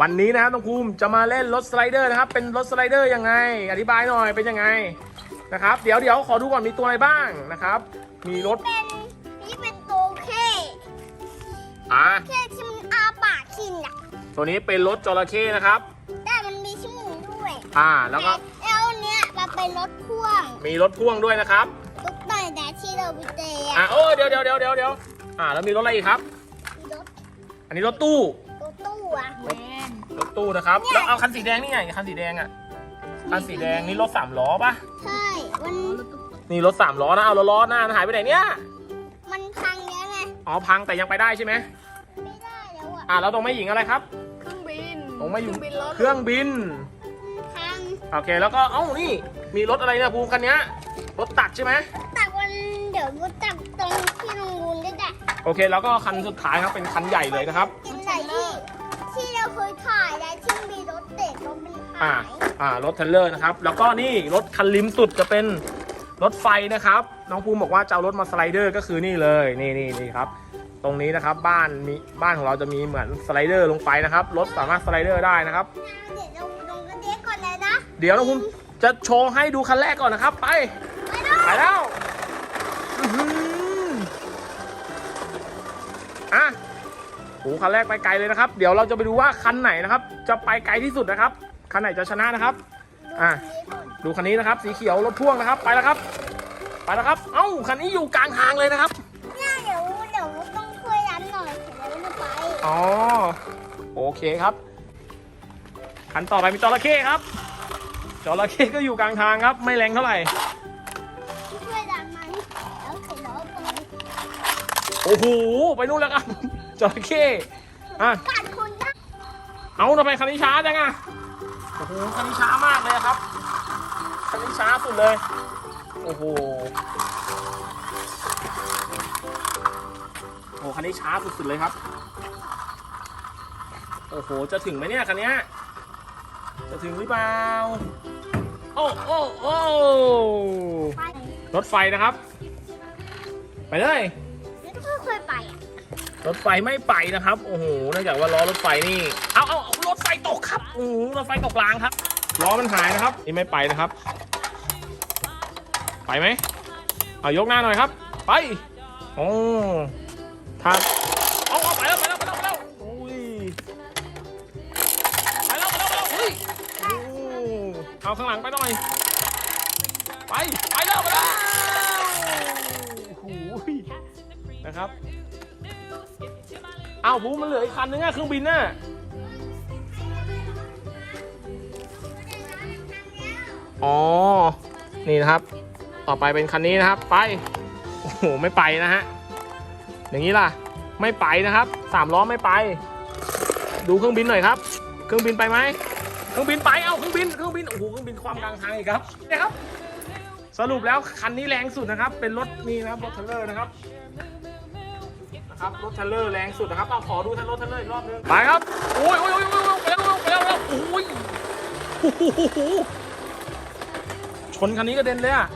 วันนี้นะครับน้องภูมิจะมาเล่นรถสไลเดอร์นะครับ เป็นรถสไลเดอร์ยังไง อธิบายหน่อยเป็นยังไงนะครับ เดี๋ยวเดี๋ยวขอดูก่อนมีตัวอะไรบ้างนะครับ มีรถเป็นนี่เป็นตัวเข้อ่าเข้ที่มันอาปากกินอะตัวนี้เป็นรถจระเข้นะครับ แต่มันมีชิ้นหมูด้วย อ่าแล้วก็แต่แล้วเนี้ยมันเป็นรถพ่วง มีรถพ่วงด้วยนะครับรถต่อยแต่ที่เราไปเตะอ่าอะโอ้เดี๋ยวเดี๋ยวเดี๋ยวเดี๋ยวเดี๋ยวอ่าแล้วมีรถอะไรอีกครับรถอันนี้รถตู้รถตู้อะรถ ตู้นะครับ แล้วเอาคันสีแดงนี่ไงคันสีแดงอะ คันสีแดงนี่รถสามล้อปะใช่มันนี่รถสามล้อนะเอาแล้วล้อหน้ามันหายไปไหนเนี่ย มันพังแล้วไง อ๋อพังแต่ยังไปได้ใช่ไหมไม่ได้แล้วอะอ่าแล้วตรงแม่หญิงอะไรครับ เครื่องบินตรงแม่หญิงเครื่องบินรถเครื่องบิน พัง โอเคแล้วก็เอ้านี่ มีรถอะไรเนี่ยภูมิคันเนี้ยรถตักใช่ไหมตักวันเดี๋ยวกูตักตรงที่โรงเรียนได้แหละโอเคแล้วก็คันสุดท้ายครับเป็นคันใหญ่เลยนะครับกินไหนที่ที่ เราเคยถ่ายแล้วที่มีรถเด็กรถเป็นหาอ่ายอ่ารถเทรลเลอร์นะครับ แล้วก็นี่รถคันริมสุดจะเป็นรถไฟนะครับ น้องภูมิบอกว่าจะเอารถมาสไลเดอร์ก็คือนี่เลยนี่นี่นี่ครับ ตรงนี้นะครับบ้านมีบ้านของเราจะมีเหมือนสไลเดอร์ลงไปนะครับรถสามารถสไลเดอร์ได้นะครับ เดี๋ยวเราลงกระเด็กก่อนเลยนะเดี๋ยวน้องภูมิจะโชว์ให้ดูคันแรกก่อนนะครับ ไปไปดูไปแล้วอื้อหืออะ โอ้คันแรกไปไกลเลยนะครับ เดี๋ยวเราจะไปดูว่าคันไหนนะครับ จะไปไกลที่สุดนะครับ คันไหนจะชนะนะครับ อะ ดูคันนี้นะครับ สีเขียวรถพ่วงนะครับ ไปแล้วครับ ไปแล้วครับ เอ้า คันนี้อยู่กลางทางเลยนะครับเนี่ยเดี๋ยวเดี๋ยวต้องช่วยยันหน่อยเดี๋ยวเราจะไป อ๋อ โอเคครับ คันต่อไปมีจระเข้ครับ จระเข้ก็อยู่กลางทางครับ ไม่แรงเท่าไหร่ ช่วยดันมันแล้วเสร็จแล้วไป โอ้โห ไปนู่นแล้วครับ จระเข้อะกัดคนได้เอาทำไมคันนี้ช้าจังอะโอ้โหคันนี้ช้ามากเลยครับคันนี้ช้าสุดเลย โอ้โหโอ้โหคันนี้ช้าสุดๆเลยครับ โอ้โห จะถึงไหมเนี่ยคันเนี้ยจะถึงหรือเปล่า โอ้โอ้โอ้ไปรถไฟนะครับ ไปเลยไม่เคยไปอะ รถไฟไม่ไปนะครับ โอ้โหเนื่องจากว่าล้อรถไฟนี่เอาเอาเอารถไฟตกครับโอ้โหรถไฟตกรางครับล้อมันหายนะครับ นี่ไม่ไปนะครับ ไปไหมเอายกหน้าหน่อยครับ ไปโอ้ถ้าเอาเอาไปแล้วไปแล้วไปแล้วไปแล้วโอ้ยไปแล้วไปแล้วไปแล้วเฮ้ยโอ้เอาข้างหลังไปหน่อย ไปไปแล้วไปแล้วโอ้โหนะครับ อ้าวภูมมันเหลืออีกคันนึงอะเครื่องบินน่ะอ๋อ นี่นะครับ ต่อไปเป็นคันนี้นะครับ ไป โอ้โห ไม่ไปนะฮะ อย่างนี้ล่ะ ไม่ไปนะครับ สามล้อไม่ไป ดูเครื่องบินหน่อยครับ เครื่องบินไปไหม เครื่องบินไป เอ้าเครื่องบิน เครื่องบิน โอ้โห เครื่องบินความกลางทางอีกครับเนี่ยครับ สรุปแล้วคันนี้แรงสุดนะครับ เป็นรถนี่นะครับ รถเทเลอร์นะครับ นะครับรถเทเลอร์แรงสุดนะครับเอาขอดูทันรถเทเลอร์อีกรอบนึงไปครับโอ้ยโอ้ยโอ้ยโอ้ยไปแล้วไปแล้วไปแล้วโอ้ยโอ้โหชนคันนี้กระเด็นเลยอะ